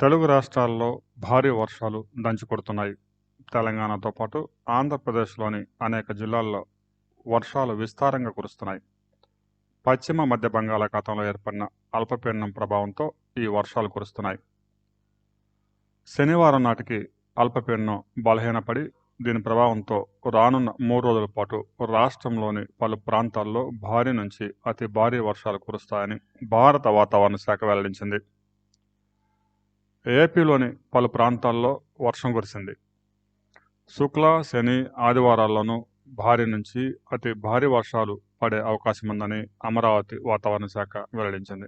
తెలుగు రాష్ట్రాల్లో భారీ వర్షాలు దంచుకొడుతున్నాయి. తెలంగాణతో పాటు ఆంధ్రప్రదేశ్లోని అనేక జిల్లాల్లో వర్షాలు విస్తారంగా కురుస్తున్నాయి. పశ్చిమ మధ్య బంగాళాఖాతంలో ఏర్పడిన అల్పపీడనం ప్రభావంతో ఈ వర్షాలు కురుస్తున్నాయి. శనివారం నాటికి అల్పపీడనం బలహీనపడి దీని ప్రభావంతో రానున్న మూడు రోజుల పాటు రాష్ట్రంలోని పలు ప్రాంతాల్లో భారీ నుంచి అతి భారీ వర్షాలు కురుస్తాయని భారత వాతావరణ శాఖ వెల్లడించింది. ఏపీలోని పలు ప్రాంతాల్లో వర్షం కురిసింది. శుక్ల శని ఆదివారాల్లోనూ భారీ నుంచి అతి భారీ వర్షాలు పడే అవకాశం ఉందని అమరావతి వాతావరణ శాఖ వెల్లడించింది.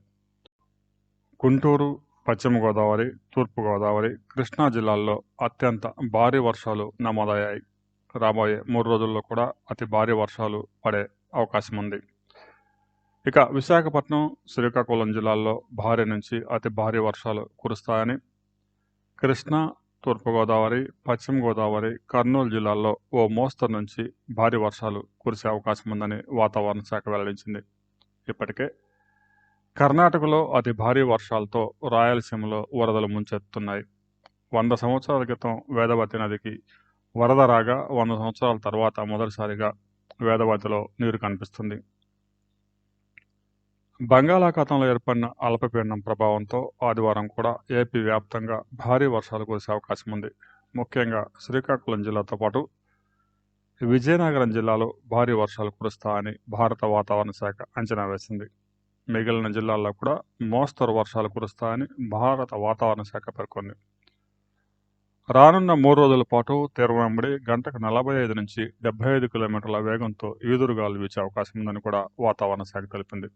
గుంటూరు పశ్చిమ గోదావరి తూర్పు గోదావరి కృష్ణా జిల్లాల్లో అత్యంత భారీ వర్షాలు నమోదయ్యాయి. రాబోయే మూడు రోజుల్లో కూడా అతి భారీ వర్షాలు పడే అవకాశం ఉంది ఇక విశాఖపట్నం శ్రీకాకుళం జిల్లాల్లో భారీ నుంచి అతి భారీ వర్షాలు కురుస్తాయని కృష్ణా తూర్పుగోదావరి పశ్చిమ గోదావరి కర్నూలు జిల్లాల్లో ఓ మోస్తరు నుంచి భారీ వర్షాలు కురిసే అవకాశం ఉందని వాతావరణ శాఖ వెల్లడించింది. ఇప్పటికే కర్ణాటకలో అతి భారీ వర్షాలతో రాయలసీమలో వరదలు ముంచెత్తున్నాయి. వంద సంవత్సరాల క్రితం వేదవతి నదికి వరద రాగా వంద సంవత్సరాల తర్వాత మొదటిసారిగా వేదవతిలో నీరు కనిపిస్తుంది. బంగాళాఖాతంలో ఏర్పడిన అల్పపీడనం ప్రభావంతో ఆదివారం కూడా ఏపీ వ్యాప్తంగా భారీ వర్షాలు కురిసే అవకాశం ఉంది. ముఖ్యంగా శ్రీకాకుళం జిల్లాతో పాటు విజయనగరం జిల్లాలో భారీ వర్షాలు కురుస్తాయని భారత వాతావరణ శాఖ అంచనా వేసింది. మిగిలిన జిల్లాల్లో కూడా మోస్తరు వర్షాలు కురుస్తాయని భారత వాతావరణ శాఖ పేర్కొంది. రానున్న మూడు రోజుల పాటు తీవ్రమంబడి గంటకు నలభై ఐదు నుంచి డెబ్బై ఐదు కిలోమీటర్ల వేగంతో ఈదురుగాలు వీచే అవకాశం ఉందని కూడా వాతావరణ శాఖ తెలిపింది.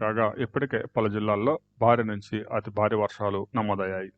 కాగా ఇప్పటికే పలు జిల్లాల్లో భారీ నుంచి అతి భారీ వర్షాలు నమోదయ్యాయి.